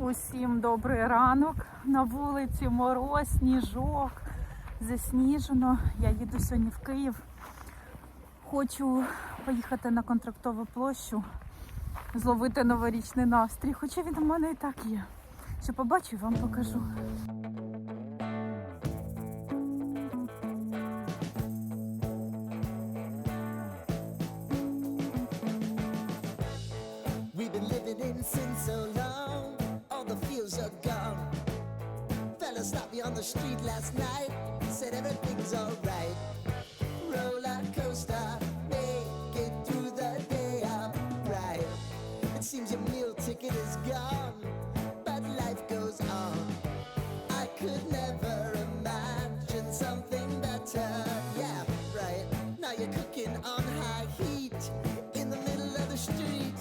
Усім добрий ранок. На вулиці мороз, сніжок, засніжено. Я їду сьогодні в Київ. Хочу поїхати на контрактову площу, зловити новорічний настрій. Хоча він у мене і так є. Що побачу вам покажу. Fella stopped me on the street last night, said everything's alright. Roller coaster, make it through the day, I'm right. It seems your meal ticket is gone, but life goes on. I could never imagine something better. Yeah, right. Now you're cooking on high heat in the middle of the street.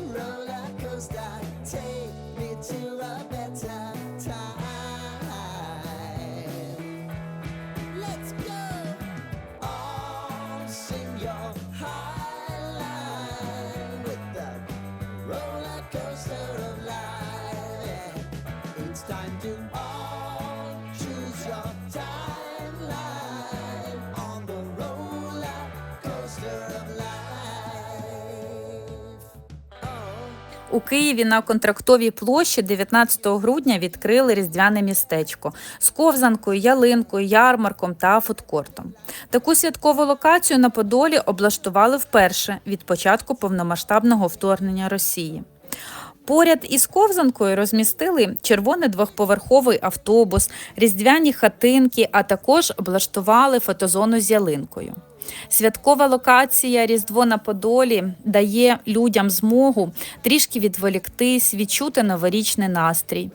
Roller coaster, time to all choose your timeline on the roller coaster of life. У Києві на контрактовій площі 19 грудня відкрили різдвяне містечко з ковзанкою, ялинкою, ярмарком та фудкортом. Таку святкову локацію на Подолі облаштували вперше від початку повномасштабного вторгнення Росії. Поряд із ковзанкою розмістили червоний двохповерховий автобус, різдвяні хатинки, а також облаштували фотозону з ялинкою. Святкова локація Різдво на Подолі дає людям змогу трішки відволіктись, відчути новорічний настрій.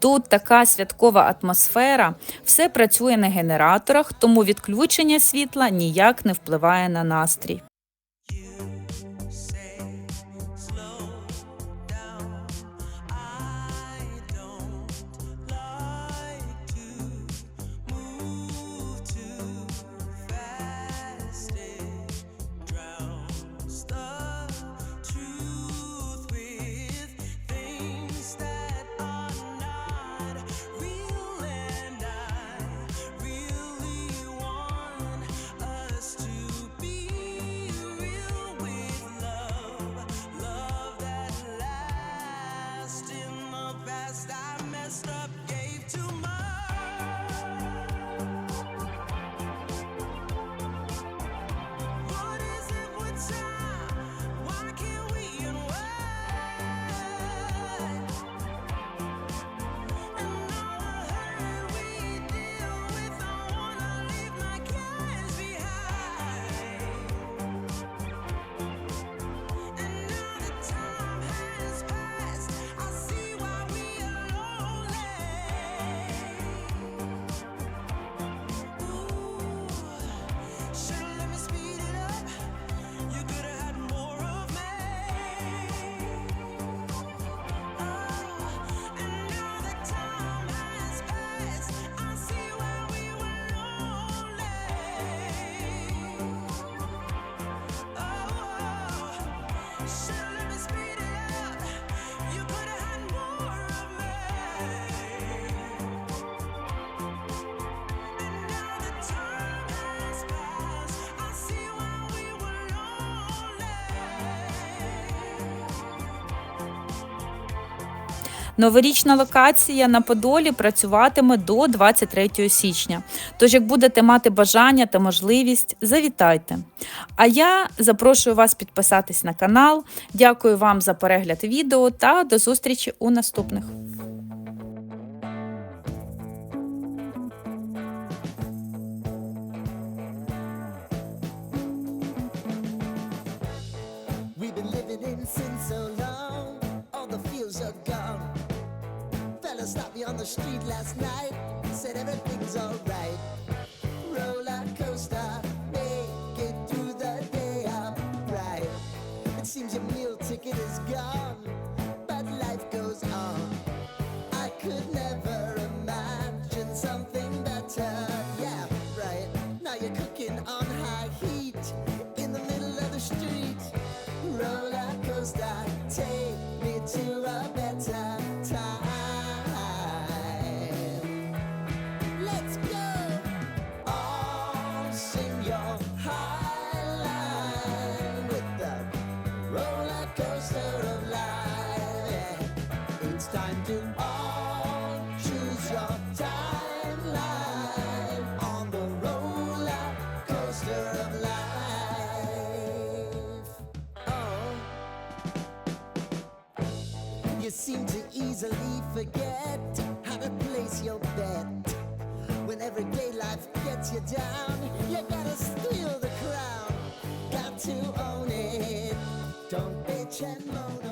Тут така святкова атмосфера, все працює на генераторах, тому відключення світла ніяк не впливає на настрій. Новорічна локація на Подолі працюватиме до 23 січня. Тож, як будете мати бажання та можливість, завітайте. А я запрошую вас підписатись на канал. Дякую вам за перегляд відео та до зустрічі у наступних. We've been living in sin so long, all the feels are gone. Fella stopped me on the street last night, said everything's alright. Roller coaster, make it through the day, I'm right. It seems your meal ticket is gone, time to choose your timeline on the roller coaster of life. Oh, you seem to easily forget how to place your bet. When everyday life gets you down, you gotta steal the crown. Got to own it. Don't bitch and moan.